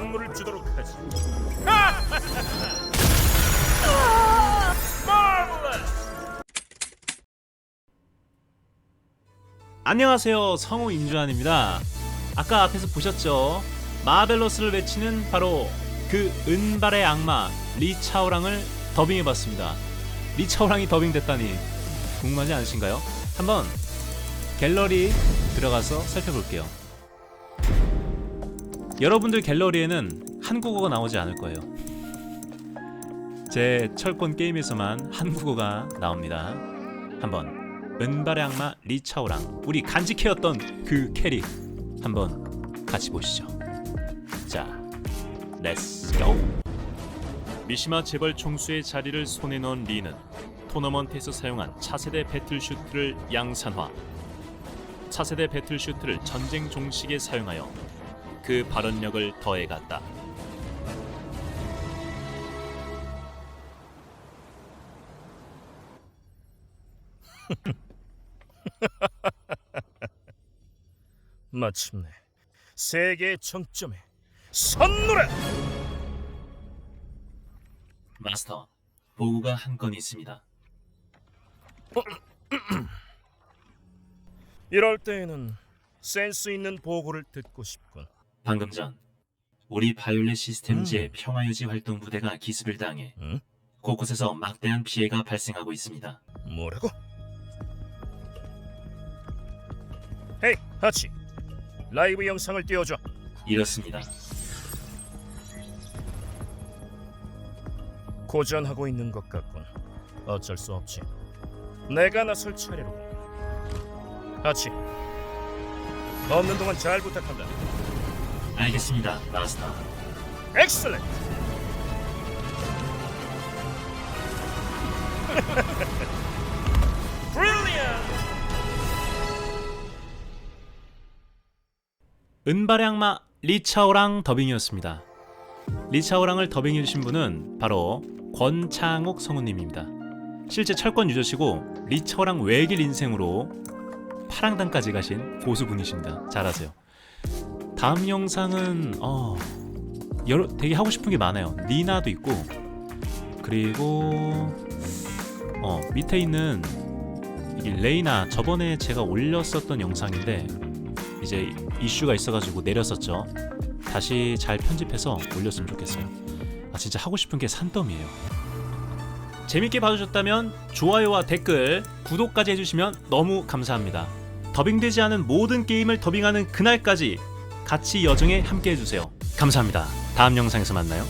선물을 주도록 하지. 안녕하세요. 성우 임주환입니다. 아까 앞에서 보셨죠? 마벨러스를 외치는 바로 그 은발의 악마 리차오랑을 더빙해봤습니다. 리차오랑이 더빙됐다니 궁금하지 않으신가요? 한번 갤러리 들어가서 살펴볼게요 여러분들 갤러리에는 한국어가 나오지 않을 거예요 제 철권 게임에서만 한국어가 나옵니다 한번 은발의 악마 리차오랑 우리 간직해왔던 그 캐릭 한번 같이 보시죠. 자, 렛츠 고. 미시마 재벌 총수의 자리를 손에 넣은 리는 토너먼트에서 사용한 차세대 배틀 슈트를 양산화. 차세대 배틀 슈트를 전쟁 종식에 사용하여 그 발언력을 더해갔다. 마침내 세계의 정점에 선노라. 마스터, 보고가 한 건 있습니다. 이럴 때에는 센스 있는 보고를 듣고 싶군. 방금 전 우리 바이올렛 시스템즈의 평화유지 활동 부대가 기습을 당해 응? 곳곳에서 막대한 피해가 발생하고 있습니다. 뭐라고? 헤이, 하치. 라이브 영상을 띄워줘. 이렇습니다. 고전하고 있는 것 같군. 어쩔 수 없지. 내가 나설 차례로. 하치. 없는 동안 잘 부탁한다. 알겠습니다, 마스터. 엑셀렌트. 브릴리언. 은발의 악마 리차오랑 더빙이었습니다. 리차오랑을 더빙해주신 분은 바로 권창옥 성우님입니다. 실제 철권 유저시고 리차오랑 외길 인생으로 파랑단까지 가신 고수분이십니다. 잘하세요. 다음 영상은 어 여러 되게 하고 싶은 게 많아요. 니나도 있고 그리고 어 밑에 있는 이게 레이나 저번에 제가 올렸었던 영상인데 이제 이슈가 있어가지고 내렸었죠. 다시 잘 편집해서 올렸으면 좋겠어요. 아 진짜 하고 싶은 게 산더미예요. 재밌게 봐주셨다면 좋아요와 댓글, 구독까지 해주시면 너무 감사합니다. 더빙되지 않은 모든 게임을 더빙하는 그날까지 같이 여정에 함께 해주세요. 감사합니다. 다음 영상에서 만나요.